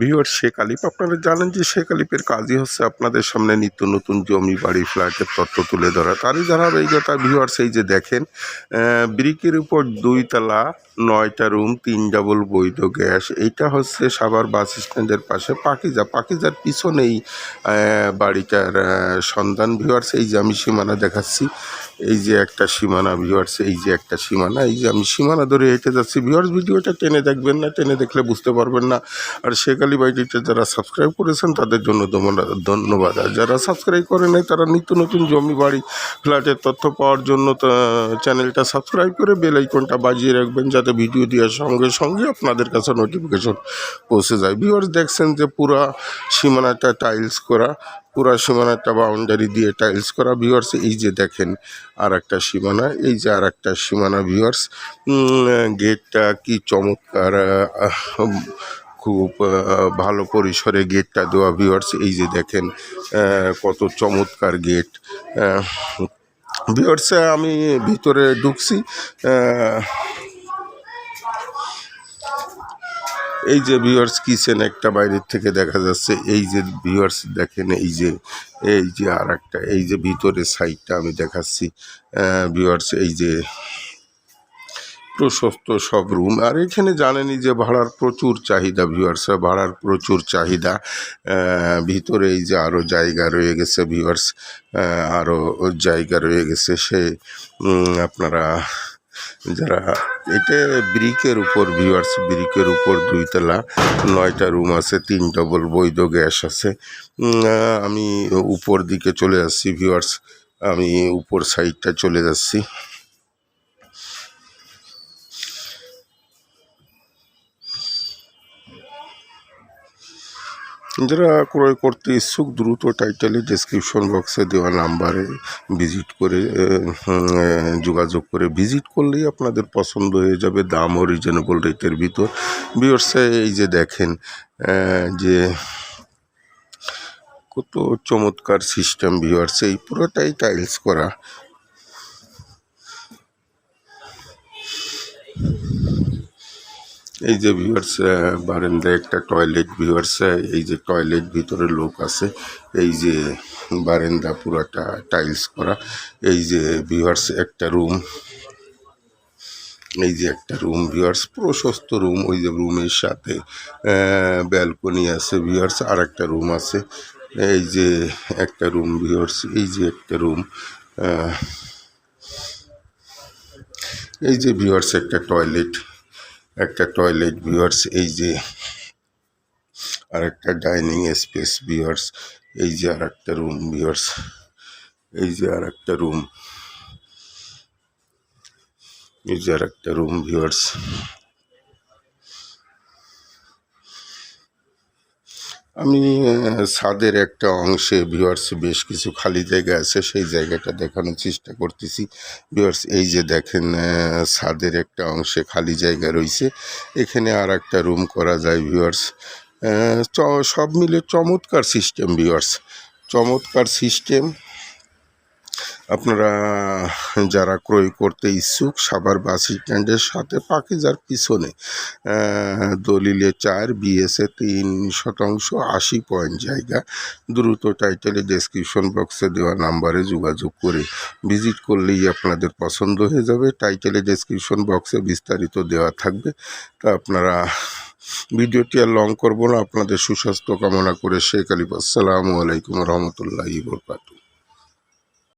Viewer Sheikh আলিফ, আপনারা জানেন যে শেখ আলিপের কাজই হচ্ছে আপনাদের সামনে নিত্য নতুন জমি, বাড়ি, ফ্ল্যাটের তথ্য তুলে ধরা। তারই ধারাবাহিকতা ভিউয়ার সেই যে দেখেন ব্রিকের উপর দুই তলা নয়টা রুম, তিন ডাবল বৈধ গ্যাস। এইটা হচ্ছে সাভার বাস স্ট্যান্ডের পাশে পাকিজা। পাকিজার পিছনেই বাড়িটার সন্ধান। ভিউয়ার্স, এই যে আমি সীমানা দেখাচ্ছি এই যে একটা সীমানা ভিওয়ার্স এই যে একটা সীমানা, এই যে আমি সীমানা ধরে হেঁটে যাচ্ছি। ভিউয়ার্স ভিডিওটা টেনে দেখবেন না, টেনে দেখলে বুঝতে পারবেন না। আর শেখ আলী বাইটিটা যারা সাবস্ক্রাইব করেছেন, তাদের জন্য ধন্যবাদ। আর যারা সাবস্ক্রাইব করে নাই, তারা নিত্য নতুন জমি বাড়ি, ফ্ল্যাটের তথ্য পাওয়ার জন্য চ্যানেলটা সাবস্ক্রাইব করে বেল আইকনটা বাজিয়ে রাখবেন, যাতে ভিডিও দেওয়ার সঙ্গে সঙ্গে আপনাদের কাছে নোটিফিকেশন পৌঁছে যায়। ভিউয়ার্স দেখছেন যে পুরা সীমানাটা টাইলস করা পুরা সীমানাটা বাউন্ডারি দিয়ে টাইলস করা। ভিউয়ার্স এই যে দেখেন আর একটা সীমানা, এই যে আর একটা সীমানা ভিউয়ার্স গেটটা কি চমৎকার খুব ভালো পরিসরে গেটটা দেওয়া ভিউয়ার্স এই যে দেখেন কত চমৎকার গেট ভিউয়ার্স আমি ভিতরে ঢুকছি এই যে ভিউয়ার্স কিচেন একটা বাইরের থেকে দেখা যাচ্ছে, এই যে ভিউয়ার্স দেখেন, এই যে এই যে আর একটা এই যে ভিতরে সাইডটা আমি দেখাচ্ছি ভিউয়ার্স এই যে প্রশস্ত সব রুম আর এখানে জানেনই যে ভাড়ার প্রচুর চাহিদা ভিউয়ার্স ভাড়ার প্রচুর চাহিদা। ভিতরে এই যে আরও জায়গা রয়ে গেছে ভিউয়ার্স আরও জায়গা রয়ে গেছে। সে আপনারা যারা, এটা ব্রিকের উপর ভিউয়ার্স ব্রিকের উপর দুইতলা, নয়টা রুম আছে, তিন ডবল বৈধ গ্যাস আছে। আমি উপর দিকে চলে যাচ্ছি ভিউয়ার্স আমি উপর সাইডটা চলে যাচ্ছি। যারা ক্রয় করতে ইচ্ছুক, দ্রুত টাইটেলে ডেসক্রিপশন বক্সে দেওয়া নাম্বারে ভিজিট করে যোগাযোগ করে ভিজিট করলেই আপনাদের পছন্দ হয়ে যাবে দামও রিজনেবল রেটের ভিতর। বিয়র্সে এই যে দেখেন যে কত চমৎকার সিস্টেম ভিউয়ার্স এই পুরোটাই টাইলস করা। এই যে ভিউয়ার্স বারান্দায় একটা টয়লেট ভিউয়ার্স এই যে টয়লেট ভিতরে লোক আছে, এই যে বারান্দা পুরাটা টাইলস করা, এই যে ভিউয়ার্স একটা রুম এই যে একটা রুম ভিউয়ার্স প্রশস্ত রুম ওই যে রুমের সাথে ব্যালকনি আছে ভিউয়ার্স আর একটা রুম আছে, এই যে একটা রুম ভিউয়ার্স এই যে একটা রুম এই যে ভিউয়ার্স একটা টয়লেট একটা টয়লেট ভিউয়ার্স এই যে আর একটা ডাইনিং স্পেস ভিউয়ার্স এই যে আর একটা রুম ভিউয়ার্স এই যে আর একটা রুম এই যে আর একটা রুম ভিউয়ার্স আমি সাদের ছাদের একটা অংশে ভিউয়ার্স বেশ কিছু খালি জায়গা আছে, সেই জায়গাটা দেখানোর চেষ্টা করতেছি। ভিওয়ার্স এই যে দেখেন সাদের ছাদের একটা অংশে খালি জায়গা রয়েছে। এখানে আর একটা রুম করা যায় ভিউয়ার্স। সব মিলে চমৎকার সিস্টেম ভিওয়ার্স চমৎকার সিস্টেম। আপনারা যারা ক্রয় করতে ইচ্ছুক, সাভার বাস স্ট্যান্ডের সাথে পাকিজার পিছনে দলিলে চার, বিএসএ তিন শতাংশ আশি পয়েন্ট জায়গা। দ্রুত টাইটেলে ডেসক্রিপশন বক্সে দেওয়া নাম্বারে যোগাযোগ করে ভিজিট করলেই আপনাদের পছন্দ হয়ে যাবে। টাইটেলে ডেসক্রিপশন বক্সে বিস্তারিত দেওয়া থাকবে। তা আপনারা ভিডিওটি আর লং করব না। আপনাদের সুস্বাস্থ্য কামনা করে শেখ আলিফ, আসসালামু আলাইকুম রহমতুল্লাহি বরকাত